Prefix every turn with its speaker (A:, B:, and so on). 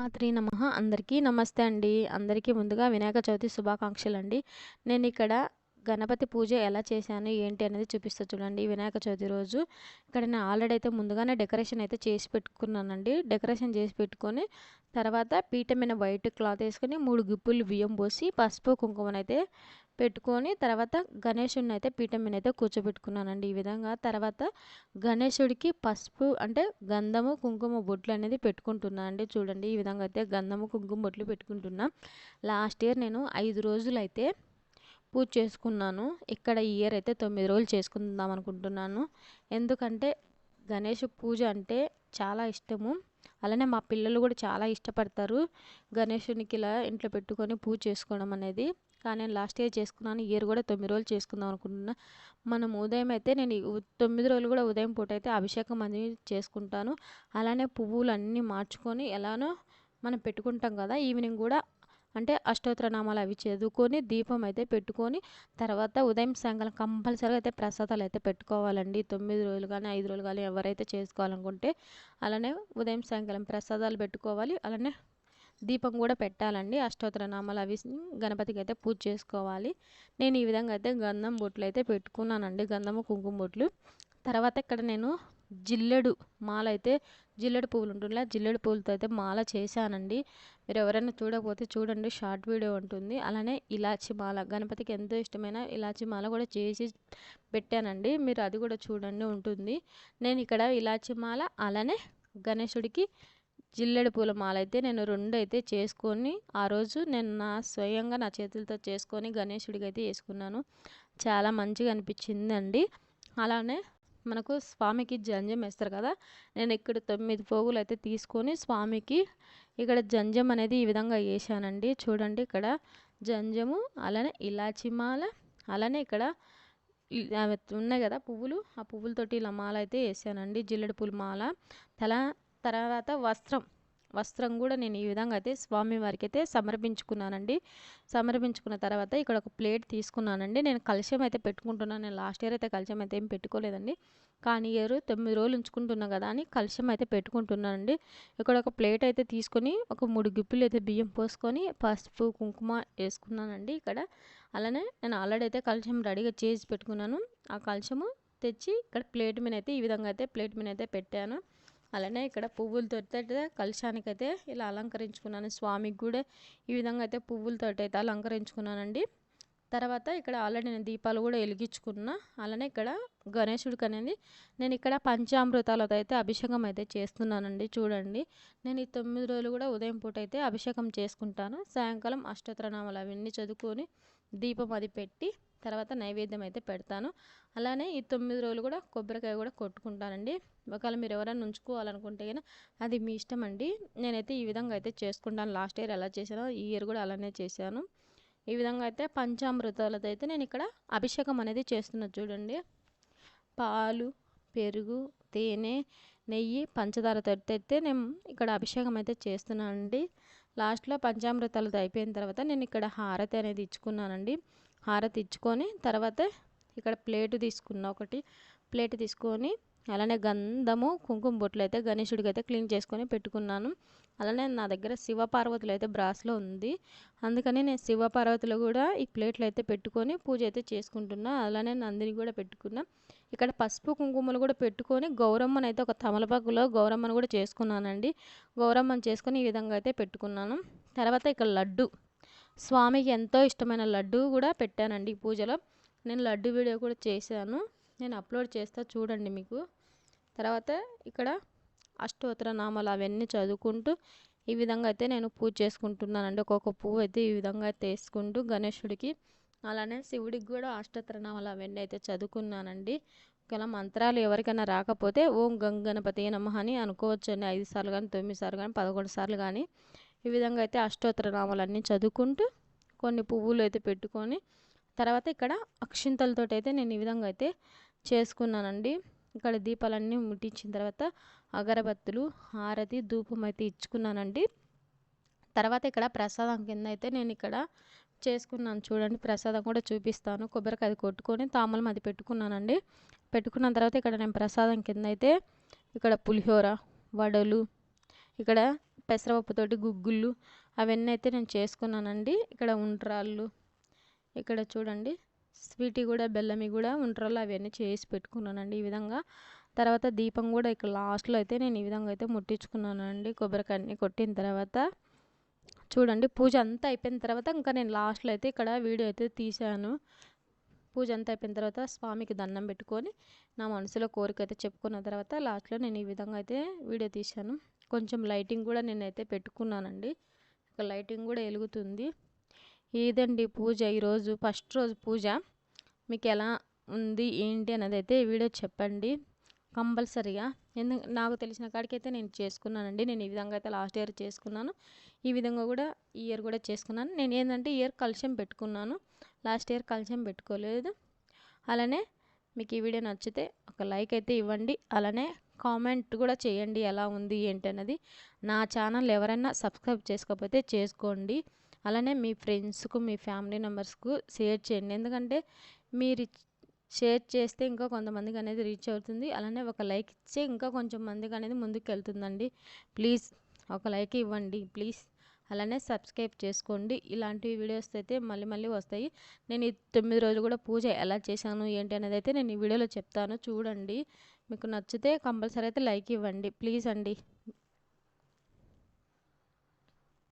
A: శ్రీమాత్రే నమ. అందరికీ నమస్తే అండి. అందరికీ ముందుగా వినాయక చవితి శుభాకాంక్షలు అండి నేను ఇక్కడ గణపతి పూజ ఎలా చేశాను ఏంటి అనేది చూపిస్తా చూడండి. వినాయక చవితి రోజు ఇక్కడ నేను ఆల్రెడీ అయితే ముందుగానే డెకరేషన్ అయితే చేసి పెట్టుకున్నానండి. డెకరేషన్ చేసి పెట్టుకొని తర్వాత పీట మీద వైట్ క్లాత్ వేసుకొని మూడు గుప్పులు బియ్యం పోసి పసుపు కుంకుమనైతే పెట్టుకొని తర్వాత గణేషుడిని అయితే పీఠం మీద అయితే కూర్చోబెట్టుకున్నానండి ఈ విధంగా. తర్వాత గణేశుడికి పసుపు అంటే గంధము కుంకుమ బొట్లు అనేది పెట్టుకుంటున్నాను అండి చూడండి. ఈ విధంగా అయితే గంధము కుంకుమ బొట్లు పెట్టుకుంటున్నా. లాస్ట్ ఇయర్ నేను ఐదు రోజులు అయితే పూజ చేసుకున్నాను. ఇక్కడ ఈ ఇయర్ అయితే తొమ్మిది రోజులు చేసుకుందాం అనుకుంటున్నాను. ఎందుకంటే గణేష్ పూజ అంటే చాలా ఇష్టము. అలానే మా పిల్లలు కూడా చాలా ఇష్టపడతారు గణేషునికి ఇలా ఇంట్లో పెట్టుకొని పూజ చేసుకోవడం అనేది. కానీ నేను లాస్ట్ ఇయర్ చేసుకున్నాను. ఇయర్ కూడా తొమ్మిది రోజులు చేసుకుందాం అనుకుంటున్నా. మనం ఉదయం అయితే నేను తొమ్మిది రోజులు కూడా ఉదయం పూట అయితే అభిషేకం అనేది చేసుకుంటాను. అలానే పువ్వులు అన్నీ మార్చుకొని ఎలానో మనం పెట్టుకుంటాం కదా ఈవినింగ్ కూడా అంటే అష్టోత్తర నామాలు అవి చదువుకొని దీపం అయితే పెట్టుకొని తర్వాత ఉదయం సాయంకాలం కంపల్సరీగా అయితే ప్రసాదాలు అయితే పెట్టుకోవాలండి. తొమ్మిది రోజులు కానీ ఐదు రోజులు కానీ ఎవరైతే చేసుకోవాలనుకుంటే అలానే ఉదయం సాయంకాలం ప్రసాదాలు పెట్టుకోవాలి. అలానే దీపం కూడా పెట్టాలండి. అష్టోత్తర నామాలు అవి గణపతికి అయితే పూజ చేసుకోవాలి. నేను ఈ విధంగా అయితే గంధం బొట్లు అయితే పెట్టుకున్నానండి. గంధము కుంకుమ బొట్లు. తర్వాత ఇక్కడ నేను జిల్లెడు మాల అయితే జిల్లెడు పువ్వులు ఉంటుందిలే జిల్లెడు పువ్వులతో అయితే మాల చేశానండి. మీరు ఎవరైనా చూడకపోతే చూడండి షార్ట్ వీడియో ఉంటుంది. అలానే ఇలాచి మాల గణపతికి ఎంతో ఇష్టమైన ఇలాచి మాల కూడా చేసి పెట్టానండి. మీరు అది కూడా చూడండి ఉంటుంది. నేను ఇక్కడ ఇలాచి మాల అలానే గణేశుడికి జిల్లెడు పూల మాల అయితే నేను రెండు అయితే చేసుకొని ఆ రోజు నేను నా స్వయంగా నా చేతులతో చేసుకొని గణేశుడికి అయితే వేసుకున్నాను. చాలా మంచిగా అనిపించింది అండి అలానే మనకు స్వామికి జంజం వేస్తారు కదా. నేను ఇక్కడ తొమ్మిది పోగులు అయితే తీసుకొని స్వామికి ఇక్కడ జంజం అనేది ఈ విధంగా వేసానండి. చూడండి ఇక్కడ జంజము అలానే ఇలాచి మాల అలానే ఇక్కడ ఉన్నాయి కదా పువ్వులు. ఆ పువ్వులతోటి ఇలా మాల అయితే వేసానండి. జిల్లెడు పూల మాల తల తర్వాత వస్త్రం. వస్త్రం కూడా నేను ఈ విధంగా అయితే స్వామి వారికి అయితే సమర్పించుకున్నానండి. సమర్పించుకున్న తర్వాత ఇక్కడ ఒక ప్లేట్ తీసుకున్నానండి. నేను కలశం అయితే పెట్టుకుంటున్నాను. నేను లాస్ట్ ఇయర్ అయితే కలశం అయితే ఏం పెట్టుకోలేదండి. కానీ ఇయర్ తొమ్మిది రోజులు ఉంచుకుంటున్నా కదా అని కలశం అయితే పెట్టుకుంటున్నానండి. ఇక్కడ ఒక ప్లేట్ అయితే తీసుకొని ఒక మూడు గిప్పులు అయితే బియ్యం పోసుకొని పసుపు కుంకుమ వేసుకున్నానండి ఇక్కడ. అలానే నేను ఆల్రెడీ అయితే కలశం రెడీగా చేసి పెట్టుకున్నాను. ఆ కలశము తెచ్చి ఇక్కడ ప్లేట్ మీద అయితే ఈ విధంగా అయితే ప్లేట్ మీద అయితే పెట్టాను. అలానే ఇక్కడ పువ్వులతో అయితే ఇలా అలంకరించుకున్నాను. స్వామికి కూడా ఈ విధంగా అయితే పువ్వులతో అయితే అలంకరించుకున్నానండి. తర్వాత ఇక్కడ ఆల్రెడీ నేను దీపాలు కూడా వెలిగించుకున్నా. అలానే ఇక్కడ గణేశుడికి అనేది నేను ఇక్కడ పంచామృతాలతో అయితే అభిషేకం అయితే చేస్తున్నానండి. చూడండి నేను ఈ తొమ్మిది రోజులు కూడా ఉదయం పూట అయితే అభిషేకం చేసుకుంటాను. సాయంకాలం అష్టోత్తరనామాలు అవన్నీ చదువుకొని దీపం అది పెట్టి తర్వాత నైవేద్యం అయితే పెడతాను. అలానే ఈ తొమ్మిది రోజులు కూడా కొబ్బరికాయ కూడా కొట్టుకుంటానండి. ఒకవేళ మీరు ఎవరైనా ఉంచుకోవాలనుకుంటే కానీ అది మీ ఇష్టం అండి. నేనైతే ఈ విధంగా అయితే చేసుకుంటాను. లాస్ట్ ఇయర్ ఎలా చేశానో ఈ ఇయర్ కూడా అలానే చేశాను. ఈ విధంగా అయితే పంచామృతాలతో అయితే నేను ఇక్కడ అభిషేకం అనేది చేస్తున్నా చూడండి. పాలు పెరుగు తేనె నెయ్యి పంచదార అయితే నేను ఇక్కడ అభిషేకం అయితే చేస్తున్నానండి. లాస్ట్లో పంచామృతాలతో అయిపోయిన తర్వాత నేను ఇక్కడ హారతి అనేది ఇచ్చుకున్నానండి. హారతి ఇచ్చుకొని తర్వాత ఇక్కడ ప్లేటు తీసుకున్న ఒకటి. ప్లేట్ తీసుకొని అలానే గంధము కుంకుమ బొట్లు అయితే గణేశుడికి అయితే క్లీన్ చేసుకొని పెట్టుకున్నాను. అలానే నా దగ్గర శివపార్వతులు అయితే బ్రాస్లో ఉంది. అందుకని నేను శివపార్వతులు కూడా ఈ ప్లేట్లు అయితే పెట్టుకొని పూజ అయితే చేసుకుంటున్నా. అలానే నందిని కూడా పెట్టుకున్నా. ఇక్కడ పసుపు కుంకుమలు కూడా పెట్టుకొని గౌరమ్మను అయితే ఒక తమలపాకులో గౌరమ్మను కూడా చేసుకున్నానండి. గౌరమ్మను చేసుకొని ఈ విధంగా అయితే పెట్టుకున్నాను. తర్వాత ఇక్కడ లడ్డు. స్వామికి ఎంతో ఇష్టమైన లడ్డు కూడా పెట్టానండి ఈ పూజలో. నేను లడ్డు వీడియో కూడా చేశాను. నేను అప్లోడ్ చేస్తా చూడండి మీకు. తర్వాత ఇక్కడ అష్టోత్తర నామాలు అవన్నీ చదువుకుంటూ ఈ విధంగా అయితే నేను పూజ చేసుకుంటున్నానండి. ఒక్కొక్క పువ్వు అయితే ఈ విధంగా అయితే వేసుకుంటూ గణేశుడికి అలానే శివుడికి కూడా అష్టోత్తర నామాలు అవన్నీ అయితే చదువుకున్నానండి. ఒకవేళ మంత్రాలు ఎవరికైనా రాకపోతే ఓం గంగణపతి నమ అని అనుకోవచ్చండి. ఐదు సార్లు కానీ తొమ్మిది సార్లు కానీ పదకొండు సార్లు కానీ ఈ విధంగా అయితే అష్టోత్తర నామాలన్నీ చదువుకుంటూ కొన్ని పువ్వులు అయితే పెట్టుకొని తర్వాత ఇక్కడ అక్షింతలతో అయితే నేను ఈ విధంగా అయితే చేసుకున్నానండి. ఇక్కడ దీపాలన్నీ ముట్టించిన తర్వాత అగరబత్తులు హారతి ధూపం అయితే ఇచ్చుకున్నానండి. తర్వాత ఇక్కడ ప్రసాదం కింద అయితే నేను ఇక్కడ చేసుకున్నాను చూడండి ప్రసాదం కూడా చూపిస్తాను. కొబ్బరికాయ కొట్టుకొని తామలం అది పెట్టుకున్నానండి. పెట్టుకున్న తర్వాత ఇక్కడ నేను ప్రసాదం కింద అయితే ఇక్కడ పులిహోర వడలు ఇక్కడ పెసరపప్పుతోటి గుగ్గుళ్ళు అవన్నీ అయితే నేను చేసుకున్నానండి. ఇక్కడ ఉండ్రాళ్ళు ఇక్కడ చూడండి స్వీటీ కూడా బెల్లమి కూడా ఉండ్రాళ్ళు అవన్నీ చేసి పెట్టుకున్నానండి ఈ విధంగా. తర్వాత దీపం కూడా ఇక్కడ లాస్ట్లో అయితే నేను ఈ విధంగా అయితే ముట్టించుకున్నానండి. కొబ్బరికాయని కొట్టిన తర్వాత చూడండి పూజ అంతా అయిపోయిన తర్వాత ఇంకా నేను లాస్ట్లో అయితే ఇక్కడ వీడియో అయితే తీశాను. పూజ అంతా అయిపోయిన తర్వాత స్వామికి దండం పెట్టుకొని నా మనసులో కోరిక అయితే చెప్పుకున్న తర్వాత లాస్ట్లో నేను ఈ విధంగా అయితే వీడియో తీశాను. కొంచెం లైటింగ్ కూడా నేనైతే పెట్టుకున్నానండి. ఇక లైటింగ్ కూడా వెలుగుతుంది. ఇదండి పూజ ఈరోజు? ఫస్ట్ రోజు పూజ. మీకు ఎలా ఉంది? ఏంటి అనేది అయితే ఈ వీడియో చెప్పండి. కంపల్సరీగా. ఎందుకు నాకు తెలిసిన కాడికైతే నేను చేసుకున్నానండి. నేను ఈ విధంగా అయితే లాస్ట్ ఇయర్ చేసుకున్నాను. ఈ విధంగా కూడా ఈ ఇయర్ కూడా చేసుకున్నాను. నేను ఏంటంటే ఇయర్ కలుషం పెట్టుకున్నాను. లాస్ట్ ఇయర్ కలుషం పెట్టుకోలేదు. అలానే మీకు ఈ వీడియో నచ్చితే ఒక లైక్ అయితే ఇవ్వండి. అలానే కామెంట్ కూడా చేయండి ఎలా ఉంది ఏంటన్నది. నా ఛానల్ ఎవరైనా సబ్స్క్రైబ్ చేసుకోకపోతే చేసుకోండి. అలానే మీ ఫ్రెండ్స్కు మీ ఫ్యామిలీ మెంబర్స్కు షేర్ చేయండి. ఎందుకంటే మీరు షేర్ చేస్తే ఇంకా కొంతమందికి అనేది రీచ్ అవుతుంది. అలానే ఒక లైక్ ఇచ్చే ఇంకా కొంచెం మందికి అనేది ముందుకు వెళ్తుందండి ప్లీజ్ ఒక లైక్ ఇవ్వండి ప్లీజ్. అలానే సబ్స్క్రైబ్ చేసుకోండి. ఇలాంటి వీడియోస్ అయితే మళ్ళీ మళ్ళీ వస్తాయి. నేను ఈ తొమ్మిది రోజులు కూడా పూజ ఎలా చేశాను ఏంటి అనేది అయితే నేను ఈ వీడియోలో చెప్తాను. చూడండి. మీకు నచ్చితే కంపల్సరీ అయితే లైక్ ఇవ్వండి. ప్లీజ్ అండి.